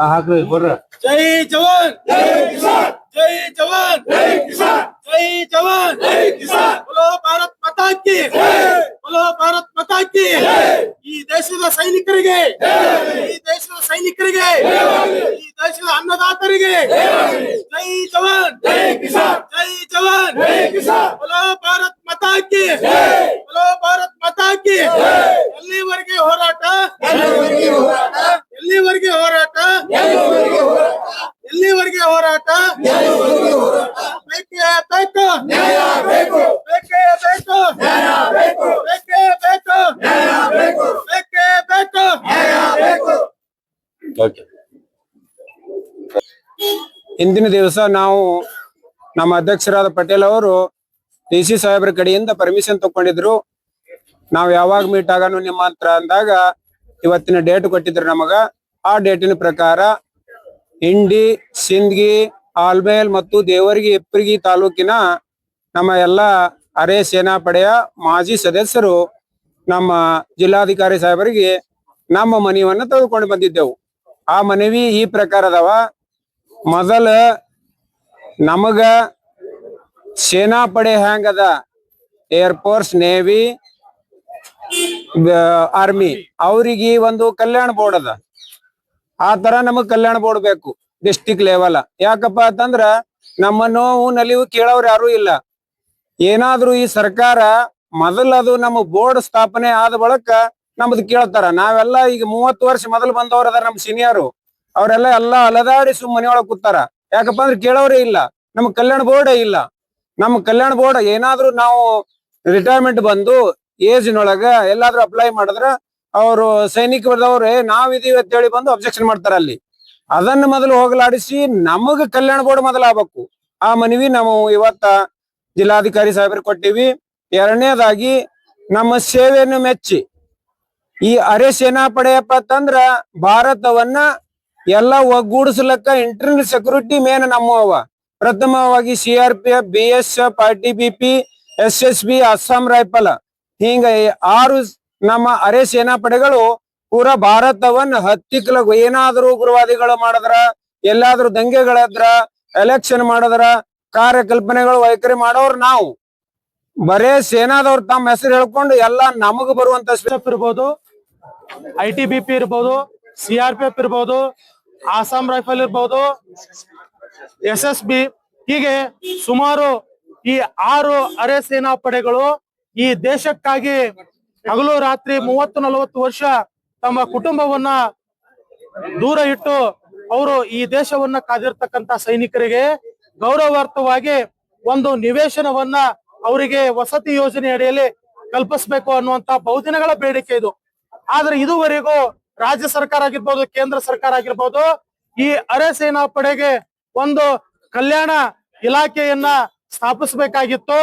हा हा बरं जय जवान जय किसान जय जवान जय किसान जय जवान जय किसान ಓಕೆ ಇಂದಿನ ದಿವಸ ನಾವು ನಮ್ಮ ಅಧ್ಯಕ್ಷರಾದ ಪಟೇಲ್ ಅವರು ಡಿ ಸಿ ಸಾಹೇಬ್ರ ಕಡೆಯಿಂದ ಪರ್ಮಿಷನ್ ತಗೊಂಡಿದ್ರು ನಾವು ಯಾವಾಗ ಮೀಟ್ ಆಗೋಣ ನಿಮ್ಮ ಹತ್ರ ಅಂದಾಗ ಇವತ್ತಿನ ಡೇಟ್ ಕೊಟ್ಟಿದ್ರು ನಮಗ. ಆ ಡೇಟಿನ ಪ್ರಕಾರ ಇಂಡಿ ಸಿಂದ್ಗಿ, ಆಲ್ಮೇಲ್ ಮತ್ತು ದೇವರಿಗೆ ಇಪ್ಪರಿಗಿ ತಾಲೂಕಿನ ನಮ್ಮ ಎಲ್ಲ ಅರೆ ಸೇನಾ ಪಡೆಯ ಮಾಜಿ ಸದಸ್ಯರು ನಮ್ಮ ಜಿಲ್ಲಾಧಿಕಾರಿ ಸಾಹೇಬರಿಗೆ ನಮ್ಮ ಮನೆಯನ್ನು ತೆಗೆದುಕೊಂಡು ಬಂದಿದ್ದೆವು. ಆ ಮನವಿ ಈ ಪ್ರಕಾರ ಅದಾವ ಮೊದಲ ನಮಗ ಸೇನಾಪಡೆ ಹ್ಯಾಂಗದ ಏರ್ಫೋರ್ಸ್ ನೇವಿ ಆರ್ಮಿ ಅವ್ರಿಗೆ ಒಂದು ಕಲ್ಯಾಣ ಬೋರ್ಡ್ ಅದ. ಆ ತರ ನಮಗ್ ಕಲ್ಯಾಣ ಬೋರ್ಡ್ ಬೇಕು ಡಿಸ್ಟಿಕ್ ಲೆವೆಲ್ ಯಾಕಪ್ಪ ಅಂತಂದ್ರ ನಮ್ಮ ನೋವು ನಲಿವು ಕೇಳೋರು ಯಾರು ಇಲ್ಲ. ಏನಾದ್ರೂ ಈ ಸರ್ಕಾರ ಮೊದಲ ಅದು ನಮ್ಮ ಬೋರ್ಡ್ ಸ್ಥಾಪನೆ ಆದ ಬಳಿಕ ನಮ್ದು ಕೇಳ್ತಾರ. ನಾವೆಲ್ಲ ಈಗ ಮೂವತ್ತು ವರ್ಷ ಮೊದಲು ಬಂದವ್ರ ಅದಾರ ನಮ್ ಸೀನಿಯರು ಅವರೆಲ್ಲ ಎಲ್ಲ ಅಲದಾಡಿ ಸುಮ್ ಮನೆಯೊಳಗ್ ಕೂತಾರ. ಯಾಕಪ್ಪ ಅಂದ್ರೆ ಕೇಳೋರೇ ಇಲ್ಲ. ನಮ್ ಕಲ್ಯಾಣ ಬೋರ್ಡೇ ಇಲ್ಲ. ನಮ್ ಕಲ್ಯಾಣ ಬೋರ್ಡ್ ಏನಾದ್ರು ನಾವು ರಿಟೈರ್ಮೆಂಟ್ ಬಂದು ಏಜ್ನೊಳಗ ಎಲ್ಲಾದ್ರೂ ಅಪ್ಲೈ ಮಾಡಿದ್ರ ಅವರು ನಾವ್ ಇದೀವಿ ಅಂತ ಹೇಳಿ ಬಂದು ಅಬ್ಜೆಕ್ಷನ್ ಮಾಡ್ತಾರ ಅಲ್ಲಿ. ಅದನ್ನ ಮೊದಲು ಹೋಗಲಾಡಿಸಿ ನಮಗ ಕಲ್ಯಾಣ ಬೋರ್ಡ್ ಮೊದಲ ಆಗ್ಬೇಕು ಆ ಮನವಿ ನಾವು ಇವತ್ತ ಜಿಲ್ಲಾಧಿಕಾರಿ ಸಾಹೇಬ್ರಿಗೆ ಕೊಟ್ಟಿವಿ. ಎರಡನೇದಾಗಿ ನಮ್ಮ ಸೇವೆಯನ್ನು ಮೆಚ್ಚಿ. ಈ ಅರೆ ಸೇನಾ ಪಡೆಯಪ್ಪ ಅಂತಂದ್ರ ಭಾರತವನ್ನ ಎಲ್ಲ ಒಗ್ಗೂಡಿಸ್ಲಕ್ಕ ಇಂಟರ್ನಲ್ ಸೆಕ್ಯೂರಿಟಿ ಮೇನ್ ನಮ್ಮವ ಪ್ರಥಮವಾಗಿ C R P F B S F R T B P S S B Assam rifle ಹಿಂಗ ಆರು ನಮ್ಮ ಅರೆ ಸೇನಾ ಪಡೆಗಳು ಪೂರಾ ಭಾರತವನ್ನ ಹತ್ತಿಕ್ಲ ಏನಾದ್ರೂ ಉಗ್ರವಾದಿಗಳು ಮಾಡಿದ್ರ, ಎಲ್ಲಾದ್ರೂ ದಂಗೆಗಳಾದ್ರ ಎಲೆಕ್ಷನ್ ಮಾಡಿದ್ರ, ಕಾರ್ಯಕಲ್ಪನೆಗಳು ವೈಖರಿ ಮಾಡೋರು ನಾವು. ಬರೇ ಸೇನಾದವ್ರು ತಮ್ಮ ಹೆಸರು ಹೇಳ್ಕೊಂಡು ಎಲ್ಲಾ ನಮಗ್ ಬರುವಂತ ಸ್ಟೆಪ್ ಇರ್ಬೋದು. ಐ ಟಿ ಬಿ ಪಿ ಇರ್ಬೋದು, ಸಿ ಆರ್ ಪಿ ಎಫ್ ಇರ್ಬೋದು, ಆಸಾಂ ರೈಫಲ್ ಇರ್ಬೋದು, ಎಸ್ ಎಸ್ ಬಿ. ಹೀಗೆ ಸುಮಾರು ಈ ಆರು ಅರೆ ಸೇನಾ ಪಡೆಗಳು ಈ ದೇಶಕ್ಕಾಗಿ ಹಗಲು ರಾತ್ರಿ ಮೂವತ್ತು ನಲವತ್ತು ವರ್ಷ ತಮ್ಮ ಕುಟುಂಬವನ್ನ ದೂರ ಇಟ್ಟು ಅವರು ಈ ದೇಶವನ್ನ ಕಾದಿರ್ತಕ್ಕಂತ ಸೈನಿಕರಿಗೆ ಗೌರವಾರ್ಥವಾಗಿ ಒಂದು ನಿವೇಶನವನ್ನ ಅವರಿಗೆ ವಸತಿ ಯೋಜನೆ ಅಡಿಯಲ್ಲಿ ಕಲ್ಪಿಸಬೇಕು ಅನ್ನುವಂತ ಬಹುದಿನಗಳ ಬೇಡಿಕೆ ಇದು. ಆದ್ರೆ ಇದುವರೆಗೂ ರಾಜ್ಯ ಸರ್ಕಾರ ಆಗಿರ್ಬೋದು, ಕೇಂದ್ರ ಸರ್ಕಾರ ಆಗಿರ್ಬೋದು, ಈ ಅರೆ ಸೇನಾ ಪಡೆಗೆ ಒಂದು ಕಲ್ಯಾಣ ಇಲಾಖೆಯನ್ನ ಸ್ಥಾಪಿಸಬೇಕಾಗಿತ್ತು.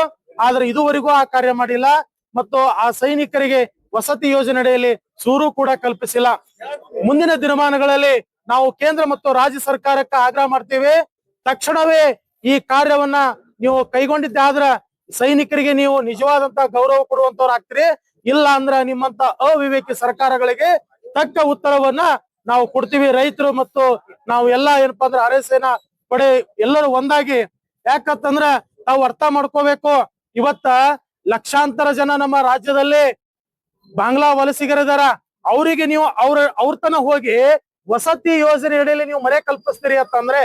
ಆದ್ರೆ ಇದುವರೆಗೂ ಆ ಕಾರ್ಯ ಮಾಡಿಲ್ಲ. ಮತ್ತು ಆ ಸೈನಿಕರಿಗೆ ವಸತಿ ಯೋಜನೆ ಅಡಿಯಲ್ಲಿ ಸೂರು ಕೂಡ ಕಲ್ಪಿಸಿಲ್ಲ. ಮುಂದಿನ ದಿನಮಾನಗಳಲ್ಲಿ ನಾವು ಕೇಂದ್ರ ಮತ್ತು ರಾಜ್ಯ ಸರ್ಕಾರಕ್ಕೆ ಆಗ್ರಹ ಮಾಡ್ತೇವೆ. ತಕ್ಷಣವೇ ಈ ಕಾರ್ಯವನ್ನ ನೀವು ಕೈಗೊಂಡಿದ್ದೆ ಆದ್ರ ಸೈನಿಕರಿಗೆ ನೀವು ನಿಜವಾದಂತಹ ಗೌರವ ಕೊಡುವಂತವ್ರು ಆಗ್ತೀರಿ ಇಲ್ಲ ಅಂದ್ರ ನಿಮ್ಮಂತ ಅವಿವೇಕಿ ಸರ್ಕಾರಗಳಿಗೆ ತಕ್ಕ ಉತ್ತರವನ್ನ ನಾವು ಕೊಡ್ತೀವಿ. ರೈತರು ಮತ್ತು ನಾವು ಎಲ್ಲಾ ಏನಪ್ಪಾ ಅಂದ್ರೆ ಅರೆ ಸೇನಾ ಪಡೆ ಎಲ್ಲರೂ ಒಂದಾಗಿ. ಯಾಕಂತಂದ್ರ ನಾವು ಅರ್ಥ ಮಾಡ್ಕೋಬೇಕು. ಇವತ್ತ ಲಕ್ಷಾಂತರ ಜನ ನಮ್ಮ ರಾಜ್ಯದಲ್ಲಿ ಬಾಂಗ್ಲಾ ವಲಸಿಗರಿದಾರ. ಅವರಿಗೆ ನೀವು ಅವ್ರ ಅವ್ರ ತನ ಹೋಗಿ ವಸತಿ ಯೋಜನೆ ಅಡಿಯಲ್ಲಿ ನೀವು ಮನೆ ಕಲ್ಪಿಸ್ತೀರಿ ಅಂತಂದ್ರೆ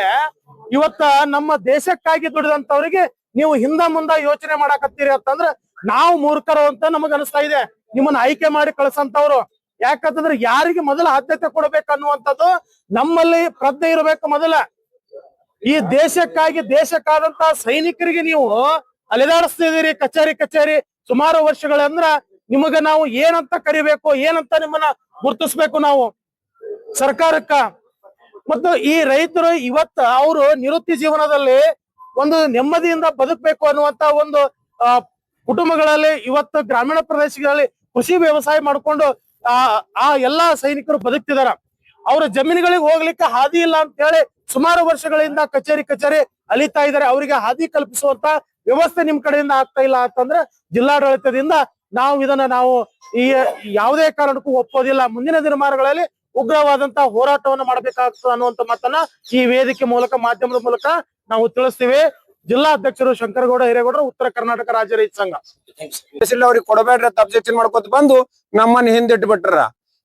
ಇವತ್ತ ನಮ್ಮ ದೇಶಕ್ಕಾಗಿ ದುಡಿದಂತವ್ರಿಗೆ ನೀವು ಹಿಂದ ಮುಂದ ಯೋಚನೆ ಮಾಡಾಕತ್ತೀರಿ ಅಂತಂದ್ರ ನಾವು ಮೂರ್ಖರು ಅಂತ ನಮಗ್ ಅನಿಸ್ತಾ ಇದೆ. ನಿಮ್ಮನ್ನ ಆಯ್ಕೆ ಮಾಡಿ ಕಳ್ಸಂತವ್ರು. ಯಾಕಂತಂದ್ರೆ ಯಾರಿಗೆ ಮೊದಲ ಆದ್ಯತೆ ಕೊಡ್ಬೇಕು ಅನ್ನುವಂಥದ್ದು ನಮ್ಮಲ್ಲಿ ಪ್ರಜ್ಞೆ ಇರಬೇಕು ಮೊದಲ. ಈ ದೇಶಕ್ಕಾಗಿ ದೇಶಕ್ಕಾದಂತ ಸೈನಿಕರಿಗೆ ನೀವು ಅಲೆದಾಡಿಸ್ತಿದ್ದೀರಿ ಕಚೇರಿ ಕಚೇರಿ ಸುಮಾರು ವರ್ಷಗಳಂದ್ರ ನಿಮಗ ನಾವು ಏನಂತ ಕರಿಬೇಕು, ಏನಂತ ನಿಮ್ಮನ್ನ ಗುರ್ತಿಸ್ಬೇಕು ನಾವು. ಸರ್ಕಾರಕ್ಕ. ಮತ್ತು ಈ ರೈತರು ಇವತ್ತ ಅವರು ನಿವೃತ್ತಿ ಜೀವನದಲ್ಲಿ ಒಂದು ನೆಮ್ಮದಿಯಿಂದ ಬದುಕಬೇಕು ಅನ್ನುವಂತ ಒಂದು ಕುಟುಂಬಗಳಲ್ಲಿ, ಇವತ್ತು ಗ್ರಾಮೀಣ ಪ್ರದೇಶಗಳಲ್ಲಿ ಕೃಷಿ ವ್ಯವಸಾಯ ಮಾಡ್ಕೊಂಡು, ಆ ಆ ಎಲ್ಲಾ ಸೈನಿಕರು ಬದುಕ್ತಿದಾರ. ಅವ್ರ ಜಮೀನುಗಳಿಗೆ ಹೋಗ್ಲಿಕ್ಕೆ ಹಾದಿ ಇಲ್ಲ ಅಂತ ಹೇಳಿ ಸುಮಾರು ವರ್ಷಗಳಿಂದ ಕಚೇರಿ ಕಚೇರಿ ಅಲಿತಾ ಇದ್ದಾರೆ ಅವರಿಗೆ ಹಾದಿ ಕಲ್ಪಿಸುವಂತ ವ್ಯವಸ್ಥೆ ನಿಮ್ ಕಡೆಯಿಂದ ಆಗ್ತಾ ಇಲ್ಲ ಅಂತಂದ್ರೆ ಜಿಲ್ಲಾಡಳಿತದಿಂದ ನಾವು ಇದನ್ನ ನಾವು ಈ ಯಾವುದೇ ಕಾರಣಕ್ಕೂ ಒಪ್ಪೋದಿಲ್ಲ. ಮುಂದಿನ ದಿನಮಾನಗಳಲ್ಲಿ ಉಗ್ರವಾದಂತ ಹೋರಾಟವನ್ನು ಮಾಡಬೇಕಾಗ್ತದೆ ಅನ್ನುವಂತ ಮಾತನ್ನ ಈ ವೇದಿಕೆ ಮೂಲಕ, ಮಾಧ್ಯಮದ ಮೂಲಕ ನಾವು ತಿಳಿಸ್ತೀವಿ. ಜಿಲ್ಲಾಧ್ಯಕ್ಷರು ಶಂಕರಗೌಡ ಹಿರೇಗೌಡರು ಉತ್ತರ ಕರ್ನಾಟಕ ರಾಜ್ಯ ರೈತ ಸಂಘ. ಅವ್ರಿಗೆ ಕೊಡಬೇಡ್ರಿ ಅಬ್ಜೆಕ್ಷನ್ ಮಾಡ್ಕೊತ ಬಂದು ನಮ್ಮನ್ನ ಹಿಂದಿಟ್ಟು ಬಿಟ್ರ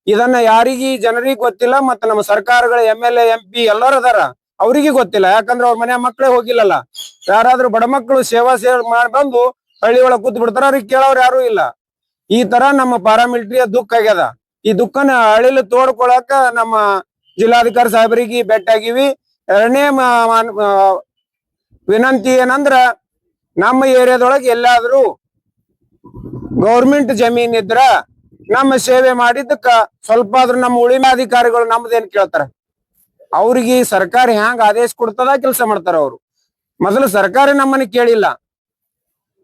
ಇದನ್ನ ಯಾರಿಗಿ ಜನರಿಗೆ ಗೊತ್ತಿಲ್ಲ ಮತ್ತ ನಮ್ಮ ಸರ್ಕಾರಗಳ ಎಂ ಎಲ್ ಎಂ ಪಿ ಎಲ್ಲರೂ ಅದಾರ. ಅವ್ರಿಗೆ ಗೊತ್ತಿಲ್ಲ. ಯಾಕಂದ್ರ ಅವ್ರ ಮನೆ ಮಕ್ಕಳೇ ಹೋಗಿಲ್ಲಲ್ಲ. ಯಾರಾದ್ರೂ ಬಡ ಮಕ್ಕಳು ಸೇವಾ ಸೇವೆ ಮಾಡಿ ಬಂದು ಹಳ್ಳಿ ಒಳಗ್ ಕೂತ್ ಬಿಡ್ತಾರ ಅವ್ರಿಗೆ ಕೇಳೋರು ಯಾರು ಇಲ್ಲ. ಈ ತರ ನಮ್ಮ ಪಾರಾಮಿಲಿಟರಿಯ ದುಃಖ ಆಗ್ಯದ. ಈ ದುಃಖನ ಅಳಿಲು ತೋಡ್ಕೊಳಕ ನಮ್ಮ ಜಿಲ್ಲಾಧಿಕಾರಿ ಸಾಹೇಬರಿಗೆ ಆಗಿವಿ ಎರಡನೇ ವಿನಂತಿ ಏನಂದ್ರ ನಮ್ಮ ಏರಿಯಾದೊಳಗೆ ಎಲ್ಲಾದ್ರೂ ಗೌರ್ಮೆಂಟ್ ಜಮೀನ್ ಇದ್ರ ನಮ್ಮ ಸೇವೆ ಮಾಡಿದ್ದಕ್ಕ ಸ್ವಲ್ಪ ಆದ್ರೂ ನಮ್ಮ ಉಳಿಮೆ ಅಧಿಕಾರಿಗಳು ನಮ್ದೇನ್ ಕೇಳ್ತಾರ? ಅವ್ರಿಗೆ ಸರ್ಕಾರ ಹ್ಯಾಂಗ ಆದೇಶ ಕೊಡ್ತದ ಕೆಲಸ ಮಾಡ್ತಾರ ಅವ್ರು. ಮೊದಲು ಸರ್ಕಾರ ನಮ್ಮನ್ನ ಕೇಳಿಲ್ಲ.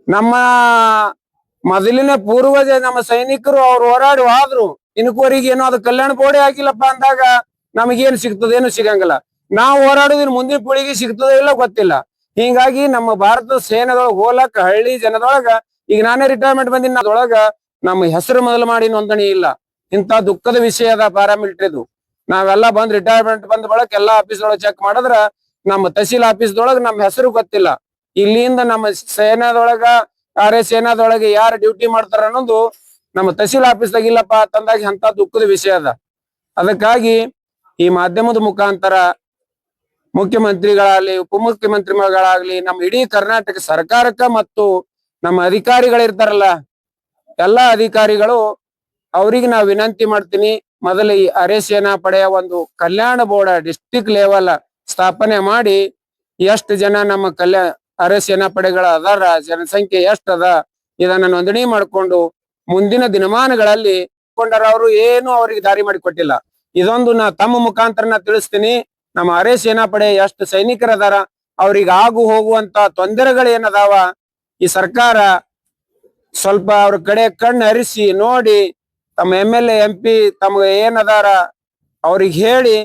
ನಮ್ಮ ಮೊದಲಿನ ಪೂರ್ವಜ ನಮ್ಮ ಸೈನಿಕರು ಅವ್ರು ಹೋರಾಡಿ ಆದ್ರು. ಇನ್ಕೋರಿಗೆ ಏನೋ ಅದು ಕಲ್ಯಾಣ ಬೋಡಿ ಆಗಿಲ್ಲಪ್ಪ ಅಂದಾಗ ನಮಗೇನ್ ಸಿಗ್ತದೇನು ಸಿಗಂಗಿಲ್ಲ. ನಾವು ಹೋರಾಡೋದಿನ ಮುಂದಿನ ಪೀಳಿಗೆ ಸಿಗ್ತದೆ ಇಲ್ಲ ಗೊತ್ತಿಲ್ಲ. ಹಿಂಗಾಗಿ ನಮ್ಮ ಭಾರತದ ಸೇನೆದೊಳಗ ಹೋಲಕ್ಕ ಹಳ್ಳಿ ಜನದೊಳಗ, ಈಗ ನಾನೇ ರಿಟೈರ್ಮೆಂಟ್ ಬಂದಿನ ಅದೊಳಗ ನಮ್ಮ ಹೆಸರು ಮೊದಲು ಮಾಡಿ ನೋಂದಣಿ ಇಲ್ಲ. ಇಂತ ದುಃಖದ ವಿಷಯ ಅದ ಪಾರಾಮಿಲಿಟರಿದು ನಾವೆಲ್ಲ ಬಂದ್ ರಿಟೈರ್ಮೆಂಟ್ ಬಂದ ಬಳಕ ಎಲ್ಲಾ ಆಫೀಸ್ ಒಳಗ ಚೆಕ್ ಮಾಡಿದ್ರ ನಮ್ಮ ತಹಸೀಲ್ ಆಫೀಸ್ ದೊಳಗ ನಮ್ಮ ಹೆಸರು ಗೊತ್ತಿಲ್ಲ. ಇಲ್ಲಿಂದ ನಮ್ಮ ಸೇನಾದೊಳಗ ಆರೆ ಸೇನಾದೊಳಗ ಯಾರು ಡ್ಯೂಟಿ ಮಾಡ್ತಾರ ಅನ್ನೋದು ನಮ್ಮ ತಹಸೀಲ್ ಆಫೀಸ್ದಾಗ ಇಲ್ಲಪ್ಪ ಅಂತಂದಾಗ ಅಂತ ದುಃಖದ ವಿಷಯ ಅದ. ಅದಕ್ಕಾಗಿ ಈ ಮಾಧ್ಯಮದ ಮುಖಾಂತರ ಮುಖ್ಯಮಂತ್ರಿಗಳಾಗ್ಲಿ, ಉಪಮುಖ್ಯಮಂತ್ರಿಗಳಾಗ್ಲಿ, ನಮ್ಮ ಇಡೀ ಕರ್ನಾಟಕ ಸರ್ಕಾರಕ್ಕ ಮತ್ತು ನಮ್ಮ ಅಧಿಕಾರಿಗಳಿರ್ತಾರಲ್ಲ, ಎಲ್ಲಾ ಅಧಿಕಾರಿಗಳು ಅವ್ರಿಗೆ ನಾವು ವಿನಂತಿ ಮಾಡ್ತೀನಿ. ಮೊದಲು ಈ ಅರೆ ಸೇನಾ ಪಡೆಯ ಒಂದು ಕಲ್ಯಾಣ ಬೋರ್ಡ್ ಡಿಸ್ಟಿಕ್ ಲೆವೆಲ್ ಸ್ಥಾಪನೆ ಮಾಡಿ ಎಷ್ಟು ಜನ ನಮ್ಮ ಕಲ್ಯಾಣ ಅರೆ ಸೇನಾ ಪಡೆಗಳ ಅದಾರ, ಜನಸಂಖ್ಯೆ ಎಷ್ಟದ ಇದನ್ನ ನೋಂದಣಿ ಮಾಡ್ಕೊಂಡು ಮುಂದಿನ ದಿನಮಾನಗಳಲ್ಲಿ ಕೊಂಡರ ಅವರು ಏನು ಅವರಿಗೆ ದಾರಿ ಮಾಡಿಕೊಟ್ಟಿಲ್ಲ. ಇದೊಂದು ನಾ ತಮ್ಮ ಮುಖಾಂತರ ತಿಳಿಸ್ತೀನಿ. ನಮ್ಮ ಅರೆ ಸೇನಾ ಪಡೆ ಎಷ್ಟು ಸೈನಿಕರದಾರ ಅವ್ರಿಗೆ ಆಗು ಹೋಗುವಂತ ತೊಂದರೆಗಳೇನದಾವ ಈ ಸರ್ಕಾರ ಸ್ವಲ್ಪ ಅವ್ರ ಕಡೆ ಕಣ್ಣು ಹರಿಸಿ ನೋಡಿ ತಮ್ಮ M L A M P ತಮ್ಗೆ ಏನದಾರ ಅವ್ರಿಗೆ ಹೇಳಿ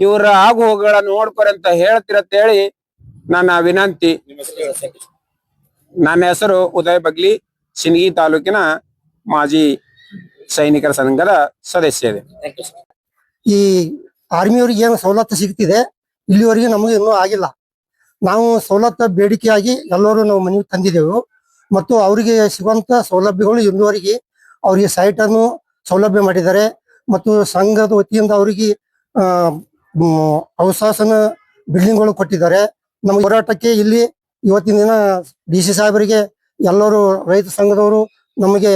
ಇವ್ರ ಆಗು ಹೋಗುಗಳನ್ನು ನೋಡ್ಕೊರಿ ಅಂತ ಹೇಳ್ತಿರತ್ತ ಹೇಳಿ ನನ್ನ ವಿನಂತಿ. ನನ್ನ ಹೆಸರು ಉದಯ್ ಬಗ್ಲಿ ಸಿನಿಗಿ ತಾಲೂಕಿನ ಮಾಜಿ ಸೈನಿಕರ ಸಂಘದ ಸದಸ್ಯ ಇದೆ. ಈ ಆರ್ಮಿಯವ್ರಿಗೆ ಏನು ಸವಲತ್ತು ಸಿಗ್ತಿದೆ, ಇಲ್ಲಿವರೆಗೆ ನಮಗೆ ಇನ್ನೂ ಆಗಿಲ್ಲ. ನಾವು ಸವಲತ್ತು ಬೇಡಿಕೆಯಾಗಿ ಎಲ್ಲರೂ ನಾವು ಮನೆಗೆ ತಂದಿದ್ದೆವು. ಮತ್ತು ಅವರಿಗೆ ಸಿಗುವಂತ ಸೌಲಭ್ಯಗಳು ಇಲ್ಲಿವರೆಗೆ ಅವರಿಗೆ ಸೈಟ್ ಅನ್ನು ಸೌಲಭ್ಯ ಮಾಡಿದ್ದಾರೆ. ಮತ್ತು ಸಂಘದ ವತಿಯಿಂದ ಅವರಿಗೆ ಅವಶಾಸನ ಬಿಲ್ಡಿಂಗ್ಗಳು ಕೊಟ್ಟಿದ್ದಾರೆ. ನಮ್ಮ ಹೋರಾಟಕ್ಕೆ ಇಲ್ಲಿ ಇವತ್ತಿನ ದಿನ ಡಿ ಸಿ ಸಾಹೇಬರಿಗೆ ಎಲ್ಲರೂ ರೈತ ಸಂಘದವರು ನಮಗೆ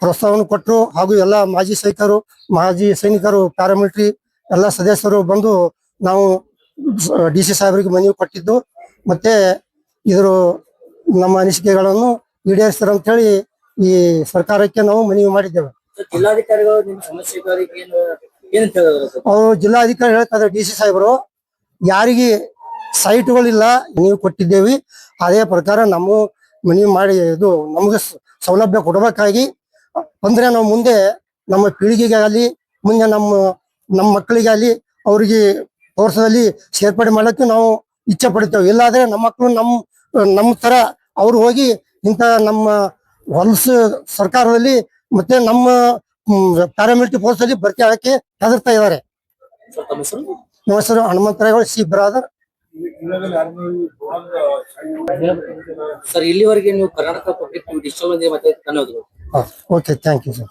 ಪ್ರೋತ್ಸಾಹವನ್ನು ಕೊಟ್ಟರು. ಹಾಗೂ ಎಲ್ಲ ಮಾಜಿ ಸೈನಿಕರು ಮಾಜಿ ಸೈನಿಕರು ಪ್ಯಾರಾಮಿಲಿಟರಿ ಎಲ್ಲ ಸದಸ್ಯರು ಬಂದು ನಾವು ಡಿ ಸಿ ಸಾಹೇಬರಿಗೆ ಮನವಿ ಕೊಟ್ಟಿದ್ದು. ಮತ್ತೆ ಇದ್ರ ನಮ್ಮ ಅನಿಸಿಕೆಗಳನ್ನು ಈಡೇರಿಸ್ತಾರೆ ಅಂತ ಹೇಳಿ ಈ ಸರ್ಕಾರಕ್ಕೆ ನಾವು ಮನವಿ ಮಾಡಿದ್ದೇವೆ. ಜಿಲ್ಲಾಧಿಕಾರಿಗಳು ಅವರು ಜಿಲ್ಲಾಧಿಕಾರಿ ಹೇಳ್ತಾರೆ ಡಿ ಸಿ ಸಾಹೇಬರು ಯಾರಿಗೆ ಸೈಟ್ಗಳಿಲ್ಲ ನೀವು ಕೊಟ್ಟಿದ್ದೇವೆ. ಅದೇ ಪ್ರಕಾರ ನಮ್ಮ ಮನವಿ ಮಾಡಿ ಇದು ನಮಗೆ ಸೌಲಭ್ಯ ಕೊಡಬೇಕಾಗಿ ಅಂದ್ರೆ ನಾವು ಮುಂದೆ ನಮ್ಮ ಪೀಳಿಗೆಗಾಗಲಿ ಮುಂದೆ ನಮ್ಮ ನಮ್ಮ ಮಕ್ಕಳಿಗೆ ಅವ್ರಿಗೆ ಅವರಿಗೆ ವರ್ಷದಲ್ಲಿ ಸೇರ್ಪಡೆ ಮಾಡಕ್ಕೆ ನಾವು ಇಚ್ಛೆ ಪಡ್ತೇವೆ ಇಲ್ಲಾದ್ರೆ ನಮ್ಮ ಮಕ್ಕಳು ನಮ್ಮ ನಮ್ಮ ತರ ಅವ್ರು ಹೋಗಿ ಇಂಥ ನಮ್ಮ ಹೊಲಸು ಸರ್ಕಾರದಲ್ಲಿ ಮತ್ತೆ ನಮ್ಮ ಪ್ಯಾರಾಮಿಲಿಟರಿ ಫೋರ್ಸ್ ಅಲ್ಲಿ ಭರ್ತಿ ಆಗಕ್ಕೆ ಹೆದರ್ತಾ ಇದ್ದಾರೆ. ನಮ್ಮ ಹೆಸರು ಹನುಮಂತರಾಯಗಳು ಸಿ ಬ್ರಾದರ್. ಸರ್ ಇಲ್ಲಿವರೆಗೆ ನೀವು Karnataka public okay thank you sir